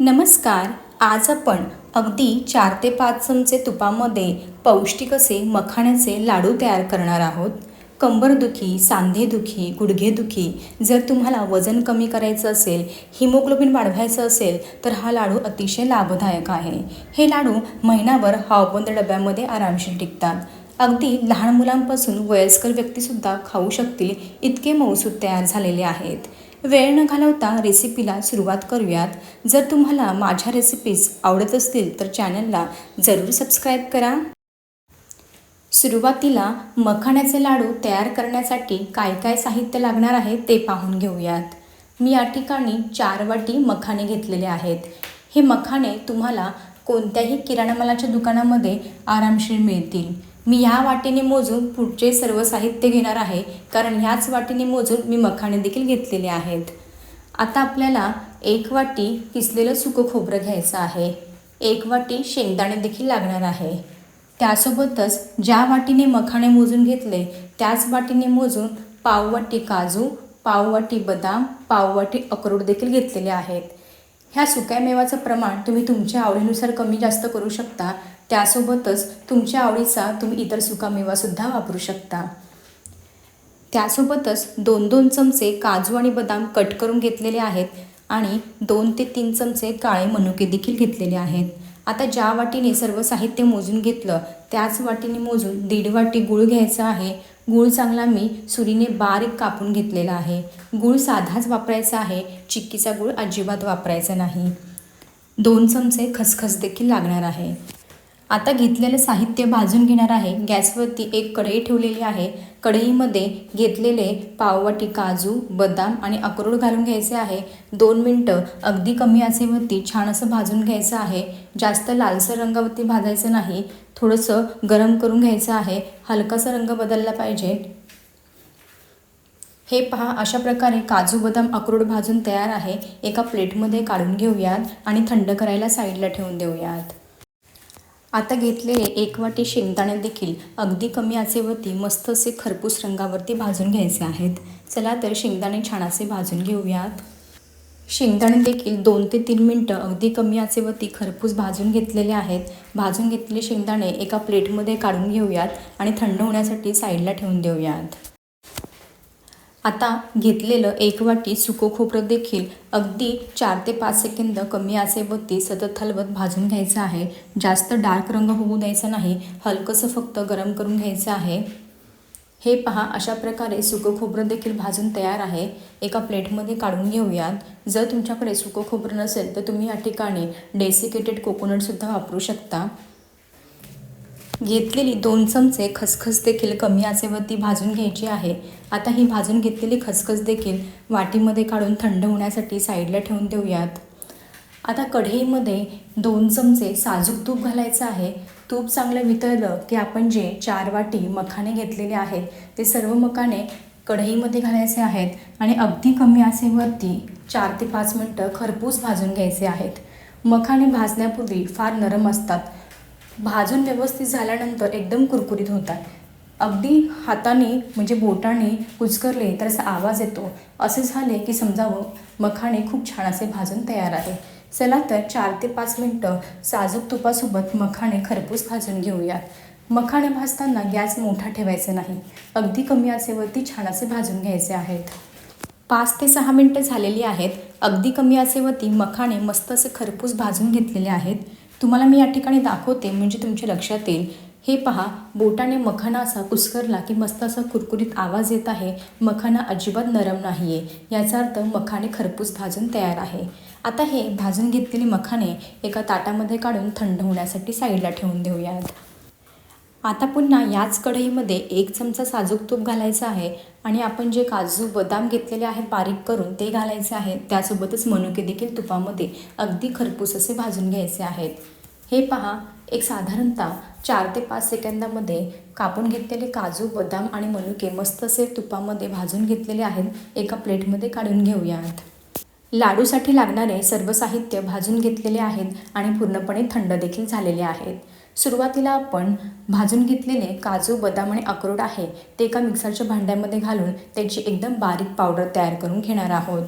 नमस्कार आज आपण अगदी चार ते पाच चमचे तुपामध्ये पौष्टिक असे मखाण्याचे लाडू तयार करणार आहोत. कंबरदुखी सांधेदुखी गुडघेदुखी जर तुम्हाला वजन कमी करायचं असेल हिमोग्लोबिन वाढवायचं असेल तर हा लाडू अतिशय लाभदायक आहे. हे लाडू महिनाभर हवाबंद डब्यामध्ये आरामशीर टिकतात. अगदी लहान मुलांपासून वयस्कर व्यक्तीसुद्धा खाऊ शकतील इतके मऊसूद तयार झालेले आहेत. वेळ न घालवता रेसिपीला सुरुवात करूयात. जर तुम्हाला माझ्या रेसिपीज आवडत असतील तर चॅनलला जरूर सबस्क्राईब करा. सुरुवातीला मखाण्याचे लाडू तयार करण्यासाठी काय काय साहित्य लागणार आहे ते पाहून घेऊयात. मी या ठिकाणी चार वाटी मखाणे घेतलेले आहेत. हे मखाणे तुम्हाला कोणत्याही किराणा मालाच्या दुकानामध्ये आरामशीर मिळतील. मी ह्या वाटीने मोजून पुढचे सर्व साहित्य घेणार आहे कारण ह्याच वाटीने मोजून मी मखाणे देखील घेतलेले आहेत. आता आपल्याला एक वाटी किसलेलं सुकं खोबरं घ्यायचं आहे. एक वाटी शेंगदाणे देखील लागणार आहे. त्यासोबतच ज्या वाटीने मखाणे मोजून घेतले त्याच वाटीने मोजून पाववाटी काजू पाववाटी बदाम पाववाटी अक्रोड देखील घेतलेले आहेत. ह्या सुक्या मेवाचं प्रमाण तुम्ही तुमच्या आवडीनुसार कमी जास्त करू शकता. त्यासोबतच तुमच्या आवडीचा तुम्ही इतर सुकामेवासुद्धा वापरू शकता. त्यासोबतच दोन दोन चमचे काजू आणि बदाम कट करून घेतलेले आहेत आणि दोन ते तीन चमचे काळे मनुके देखील घेतलेले आहेत. आता ज्या वाटीने सर्व साहित्य मोजून घेतलं त्याच वाटीने मोजून दीड वाटी गूळ घ्यायचा आहे. गूळ चांगला मी सुरीने बारीक कापून घेतलेला आहे. गूळ साधाच वापरायचा आहे चिक्कीचा गूळ अजिबात वापरायचा नाही. दोन चमचे खसखस देखील लागणार आहे. आता घेतलेलं साहित्य भाजून घेणार आहे. गॅसवरती एक कढई ठेवलेली आहे. कढईमध्ये घेतलेले पाववाटी काजू बदाम आणि अक्रोड घालून घ्यायचे आहे. दोन मिनटं अगदी कमी आचेवरती छान असं भाजून घ्यायचं आहे. जास्त लालसर रंगावरती भाजायचं नाही. थोडंसं गरम करून घ्यायचं आहे. हलकासा रंग बदलला पाहिजे. हे पहा अशा प्रकारे काजू बदाम अक्रोड भाजून तयार आहे. एका प्लेटमध्ये काढून घेऊयात आणि थंड करायला साईडला ठेवून देऊयात. आता घेतलेले एक वाटी शेंगदाणे देखील अगदी कमी आचेवरती मस्त असे खरपूस रंगावरती भाजून घ्यायचे आहेत. चला तर शेंगदाणे छान असे भाजून घेऊयात. शेंगदाणे देखील दोन ते तीन मिनटं अगदी कमी आचेवरती खरपूस भाजून घेतलेले आहेत. भाजून घेतलेले शेंगदाणे एका प्लेटमध्ये काढून घेऊयात आणि थंड होण्यासाठी साईडला ठेवून देऊयात. आता घेतलेलं एक वाटी सुको खोबरं देखील अगदी चार ते पाच सेकंद कमी आचेवरती सतत हलवत भाजून घ्यायचं आहे. जास्त डार्क रंग होऊ द्यायचा नाही. हलकंसं फक्त गरम करून घ्यायचं आहे. हे पहा अशा प्रकारे सुकं खोबरं देखील भाजून तयार आहे. एका प्लेटमध्ये काढून घेऊयात. जर तुमच्याकडे सुकं खोबरं नसेल तर तुम्ही या ठिकाणी डेसिकेटेड कोकोनटसुद्धा वापरू शकता. घेतलेली दोन चमचे खसखस देखील कमी आचेवरती भाजून घ्यायची आहे. आता ही भाजून घेतलेली खसखस देखील वाटीमध्ये काढून थंड होण्यासाठी साईडला ठेवून देऊयात. आता कढईमध्ये दोन चमचे साजूक तूप घालायचं आहे. तूप चांगलं वितळलं की आपण जे चार वाटी मखाने घेतलेले आहेत ते सर्व मखाने कढईमध्ये घालायचे आहेत आणि अगदी कमी आसेवरती चार ते पाच मिनटं खरपूस भाजून घ्यायचे आहेत. मखाने भाजण्यापूर्वी फार नरम असतात. भाजून व्यवस्थित झाल्यानंतर एकदम कुरकुरीत होतात. अगदी हाताने म्हणजे बोटाने कुचकरले तर असा आवाज येतो. असे झाले की समजावं मखाणे खूप छान असे भाजून तयार आहे. चला तर चार ते पाच मिनटं साजूक तुपासोबत मखाणे खरपूस भाजून घेऊयात. मखाणे भाजताना गॅस मोठा ठेवायचा नाही. अगदी कमी आचेवरती छान असे भाजून घ्यायचे आहेत. पाच ते सहा मिनटं झालेली आहेत. अगदी कमी आचेवरती मखाणे मस्त असे खरपूस भाजून घेतलेले आहेत. तुम्हाला मी या ठिकाणी दाखवते म्हणजे तुमच्या लक्षात येईल. हे पहा बोटाने मखाना असा कुस्करला की मस्त असा कुरकुरीत आवाज येत आहे. मखाना अजिबात नरम नाही आहे याचा अर्थ मखाने खरपूस भाजून तयार आहे. आता हे भाजून घेतलेले मखाने एका ताटामध्ये काढून थंड होण्यासाठी साईडला ठेवून देऊयात. आता पुन्हा याच कढईमध्ये एक चमचा साजूक तूप घालायचं आहे आणि आपण जे काजू बदाम घेतलेले आहेत बारीक करून ते घालायचे आहेत. त्यासोबतच मनुके देखील तुपामध्ये अगदी खरपूस असे भाजून घ्यायचे आहेत. हे पहा एक साधारणतः चार ते पाच सेकंदामध्ये कापून घेतलेले काजू बदाम आणि मनुके मस्त असे तुपामध्ये भाजून घेतलेले आहेत. एका प्लेटमध्ये काढून घेऊयात. लाडूसाठी लागणारे सर्व साहित्य भाजून घेतलेले आहेत आणि पूर्णपणे थंड देखील झालेले आहेत. सुरुवातीला आपण भाजून घेतलेले काजू बदाम आणि अक्रोड आहे ते एका मिक्सरच्या भांड्यामध्ये घालून त्याची एकदम बारीक पावडर तयार करून घेणार आहोत.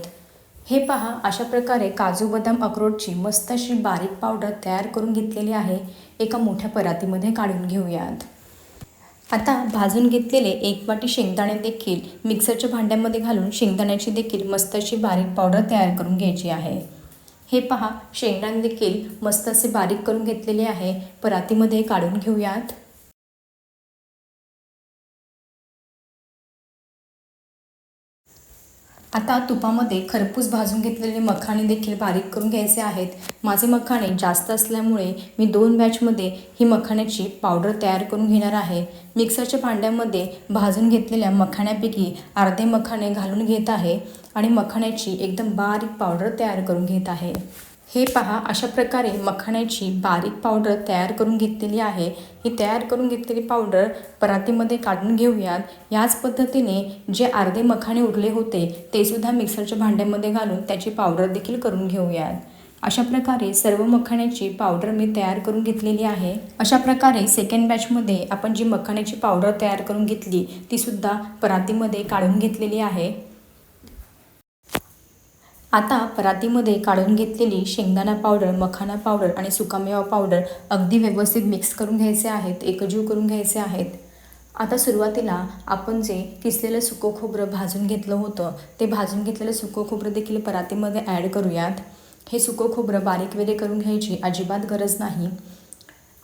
हे पहा अशा प्रकारे काजू बदाम अक्रोडची मस्त अशी बारीक पावडर तयार करून घेतलेली आहे. एका मोठ्या परातीमध्ये काढून घेऊयात. आता भाजून घेतलेले एक वाटी शेंगदाणे देखील मिक्सरच्या भांड्यामध्ये घालून शेंगदाण्याची देखील मस्त अशी बारीक पावडर तयार करून घ्यायची आहे. हे पहा शेंगदाणे देखील मस्त असे बारीक करून घेतलेले आहे. परातीमध्ये काढून घेऊयात. आता तुपामध्ये खरपूस भाजून घेतलेले मखाणे देखील बारीक करून घ्यायचे आहेत. माझे मखाणे जास्त असल्यामुळे मी दोन बॅचमध्ये ही मखाण्याची पावडर तयार करून घेणार आहे. मिक्सरच्या भांड्यामध्ये भाजून घेतलेल्या मखाण्यापैकी अर्धे मखाणे घालून घेत आहे आणि मखाण्याची एकदम बारीक पावडर तयार करून घेत आहे. हे पहा अशा प्रकारे मखाण्याची बारीक पावडर तयार करून घेतलेली आहे. ही तयार करून घेतलेली पावडर परातीमध्ये काढून घेऊयात. याच पद्धतीने जे अर्धे मखाणे उरले होते ते सुद्धा मिक्सरच्या भांड्यामध्ये घालून त्याची पावडर देखील करून घेऊयात. अशा प्रकारे सर्व मखाण्याची पावडर मी तयार करून घेतलेली आहे. अशा प्रकारे सेकंड बॅचमध्ये आपण जी मखाण्याची पावडर तयार करून घेतली तीसुद्धा परातीमध्ये काढून घेतलेली आहे. आता परातीमध्ये काढून घेतलेली शेंगदाणा पावडर मखाना पावडर आणि सुकामेवा पावडर अगदी व्यवस्थित मिक्स करून घ्यायचे आहेत एकजीव करून घ्यायचे आहेत. आता सुरुवातीला आपण जे किसलेलं सुकं खोबरं भाजून घेतलं होतं ते भाजून घेतलेलं सुकं खोबरं देखील परातीमध्ये ॲड करूयात. हे सुकं खोबरं बारीक वेळे करून घ्यायची अजिबात गरज नाही.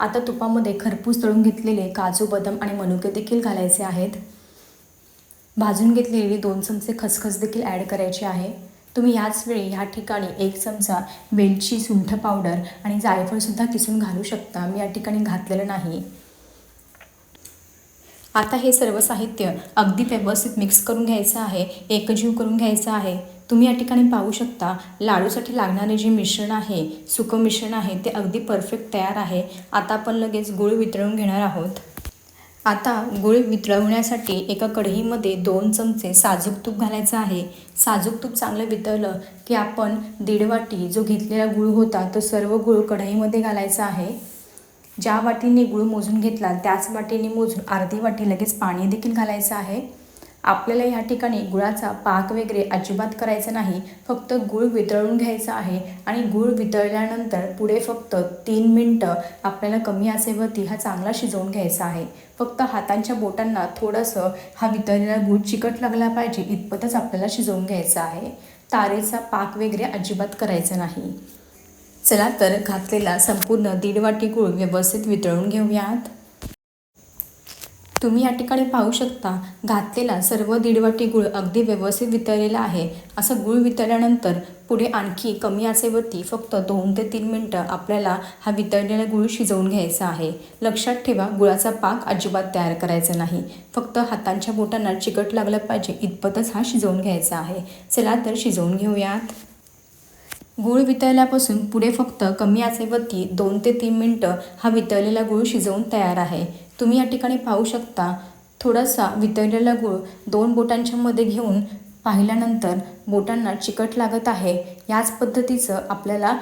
आता तुपामध्ये खरपूस तळून घेतलेले काजू बदाम आणि मनुके देखील घालायचे आहेत. भाजून घेतलेली दोन चमचे खसखस देखील ॲड करायची आहे. तुम्ही याच वेळी ह्या ठिकाणी एक चमचा वेलची सुंठ पावडर आणि जायफळसुद्धा किसून घालू शकता. मी या ठिकाणी घातलेलं नाही. आता हे सर्व साहित्य अगदी व्यवस्थित मिक्स करून घ्यायचं आहे एकजीव करून घ्यायचं आहे. तुम्ही या ठिकाणी पाहू शकता लाडूसाठी लागणारे जे मिश्रण आहे सुकं मिश्रण आहे ते अगदी परफेक्ट तयार आहे. आता आपण लगेच गुळ वितळून घेणार आहोत. आता गुळ वितळवण्यासाठी एका कढईमध्ये दोन चमचे साजूक तूप घालायचं आहे. साजूक तूप चांगलं वितळलं की आपण दीड वाटी जो घेतलेला गूळ होता तो सर्व गूळ कढईमध्ये घालायचा आहे. ज्या वाटीने गूळ मोजून घेतला त्याच वाटीने मोजून अर्धी वाटी लगेच पाणी देखील घालायचं आहे. आपल्याला ह्या ठिकाणी गुळाचा पाक वगैरे अजिबात करायचा नाही. फक्त गूळ वितळून घ्यायचा आहे आणि गूळ वितळल्यानंतर पुढे फक्त तीन मिनटं आपल्याला कमी आचेवरती हा चांगला शिजवून घ्यायचा आहे. फक्त हातांच्या बोटांना थोडंसं हा वितळलेला गूळ चिकट लागला पाहिजे इतपतच आपल्याला शिजवून घ्यायचा आहे. तारेचा पाक वगैरे अजिबात करायचा नाही. चला तर घातलेला संपूर्ण दीड वाटी गूळ व्यवस्थित वितळून घेऊयात. तुम्ही या ठिकाणी पाहू शकता घातलेला सर्व दीडवटी गूळ गुळ अगदी व्यवस्थित वितळलेला आहे. असं गुळ वितळल्यानंतर पुढे आणखी कमी आचेवरती फक्त दोन ते तीन मिनटं आपल्याला हा वितळलेला गुळ शिजवून घ्यायचा आहे. लक्षात ठेवा गुळाचा पाक अजिबात तयार करायचा नाही. फक्त हातांच्या बोटांना चिकट लागलं पाहिजे इतपतच हा शिजवून घ्यायचा आहे. चला तर शिजवून घेऊयात. गूळ वितळल्यापासून पुढे फक्त कमी आचेवरती दोन ते तीन मिनटं हा वितळलेला गूळ शिजवून तयार आहे. तुम्ही या ठिकाणी पाहू शकता थोडासा वितळलेला गूळ दोन बोटांच्या मध्ये घेऊन पाहिल्यानंतर बोटांना चिकट लागत आहे. याच पद्धतीचं आपल्याला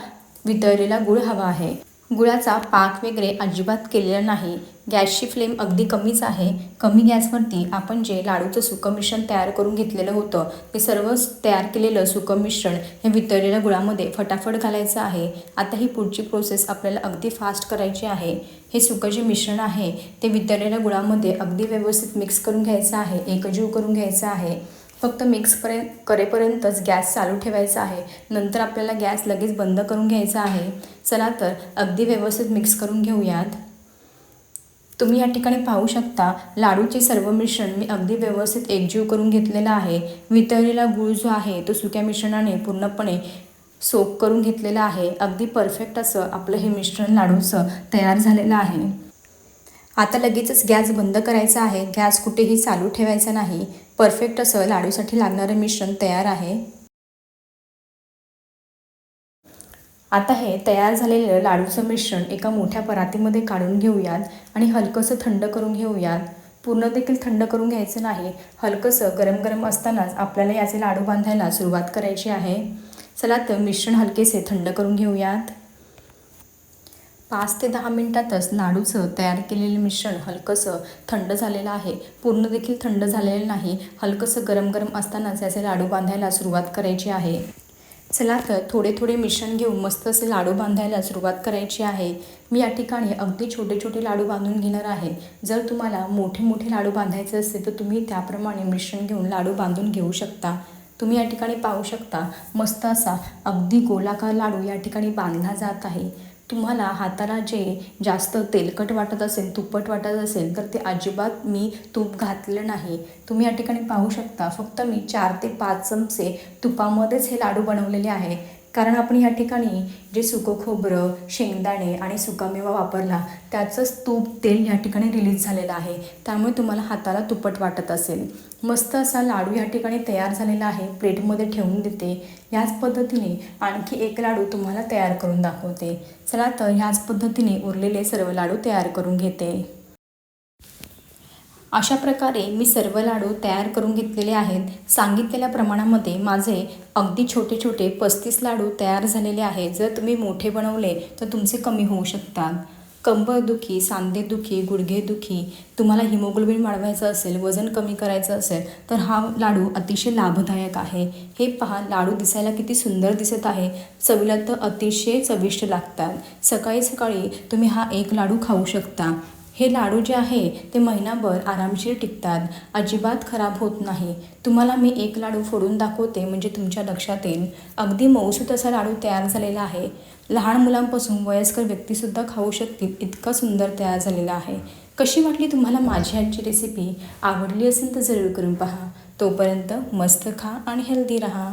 वितळलेला गूळ हवा आहे. गुळाचा पाक वगैरे अजिबात केलेला नाही. गॅसची फ्लेम अगदी कमीच आहे. कमी गॅसवरती आपण जे लाडूचं सुकं मिश्रण तयार करून घेतलेलं होतं ते सर्व तयार केलेलं सुकं मिश्रण हे वितळलेल्या गुळामध्ये फटाफट घालायचं आहे. आता ही पुढची प्रोसेस आपल्याला अगदी फास्ट करायची आहे. हे सुकं जे मिश्रण आहे ते वितळलेल्या गुळामध्ये अगदी व्यवस्थित मिक्स करून घ्यायचं आहे. एकजीव करून घ्यायचं आहे. फक्त मिक्सपर्यंत करेपर्यंतच गॅस चालू ठेवायचा आहे. नंतर आपल्याला गॅस लगेच बंद करून घ्यायचा आहे. चला तर अगदी व्यवस्थित मिक्स करून घेऊयात. तुम्ही या ठिकाणी पाहू शकता लाडूचे सर्व मिश्रण मी अगदी व्यवस्थित एकजीव करून घेतलेला आहे. वितळलेला गूळ जो आहे तो सुक्या मिश्रणाने पूर्णपणे सोप करून घेतलेला आहे. अगदी परफेक्ट असं आपलं हे मिश्रण लाडूचं तयार झालेलं आहे. आता लगेचच गॅस बंद करायचा आहे. गॅस कुठेही चालू ठेवायचा नाही. परफेक्ट असं लाडूसाठी लागणारं मिश्रण तयार आहे. आता हे तयार झालेलं लाडूचं मिश्रण एका मोठ्या परातीमध्ये काढून घेऊयात आणि हलकंसं थंड करून घेऊयात. पूर्ण देखील थंड करून घ्यायचं नाही हलकंसं गरम गरम असतानाच आपल्याला याचे लाडू बांधायला सुरुवात करायची आहे. चला तर मिश्रण हलकेसे थंड करून घेऊयात. पाच ते दहा मिनटातच लाडूचं तयार केलेलं मिश्रण हलकंसं थंड झालेलं आहे. पूर्ण देखील थंड झालेलं नाही. हलकंसं गरम गरम असतानाच याचे लाडू बांधायला सुरुवात करायची आहे. चला तर थोडे थोडे मिश्रण घेऊन मस्त असे लाडू बांधायला सुरुवात करायची आहे. मी या ठिकाणी अगदी छोटे छोटे लाडू बांधून घेणार आहे. जर तुम्हाला मोठे मोठे लाडू बांधायचे असतील तर तुम्ही त्याप्रमाणे मिश्रण घेऊन लाडू बांधून घेऊ शकता. तुम्ही या ठिकाणी पाहू शकता मस्त असा अगदी गोलाकार लाडू या ठिकाणी बांधला जात आहे. तुम्हाला हाताला जे जास्त तेलकट वाटत असेल तुपट वाटत असेल तर ते अजिबात मी तूप घातलं नाही. तुम्ही या ठिकाणी पाहू शकता फक्त मी चार ते पाच चमचे तुपामध्येच हे लाडू बनवलेले आहे. कारण आपण ह्या ठिकाणी जे सुकं खोबरं शेंगदाणे आणि सुकामेवा वापरला त्याचंच तूप तेल ह्या ठिकाणी रिलीज झालेलं आहे. त्यामुळे तुम्हाला हाताला तुपट वाटत असेल. मस्त असा लाडू ह्या ठिकाणी तयार झालेला आहे. प्लेटमध्ये ठेवून देते. ह्याच पद्धतीने आणखी एक लाडू तुम्हाला तयार करून दाखवते. चला तर ह्याच पद्धतीने उरलेले सर्व लाडू तयार करून घेते. अशा प्रकारे मी सर्व लाडू तयार करून घेतलेले आहेत. सांगितलेल्या प्रमाणामध्ये माझे अगदी छोटे छोटे पस्तीस लाडू तयार झालेले आहेत. जर तुम्ही मोठे बनवले तर तुमचे कमी होऊ शकतात. कंबरदुखी सांधेदुखी गुडघेदुखी तुम्हाला हिमोग्लोबिन वाढवायचं असेल वजन कमी करायचं असेल तर हा लाडू अतिशय लाभदायक आहे. हे पहा लाडू दिसायला किती सुंदर दिसत आहे. चवीला तर अतिशय चविष्ट लागतात. सकाळी सकाळी तुम्ही हा एक लाडू खाऊ शकता. हे लाडू जे आहे ते महिनाभर आरामशीर टिकतात. अजिबात खराब होत नाही. तुम्हाला मी एक लाडू फोडून दाखवते म्हणजे तुमच्या लक्षात येईल. अगदी मऊसूत असा लाडू तयार झालेला आहे. लहान मुलांपासून वयस्कर व्यक्तीसुद्धा खाऊ शकतील इतका सुंदर तयार झालेला आहे. कशी वाटली तुम्हाला माझी आजची रेसिपी आवडली असेल तर जरूर करून पहा. तोपर्यंत मस्त खा आणि हेल्दी राहा.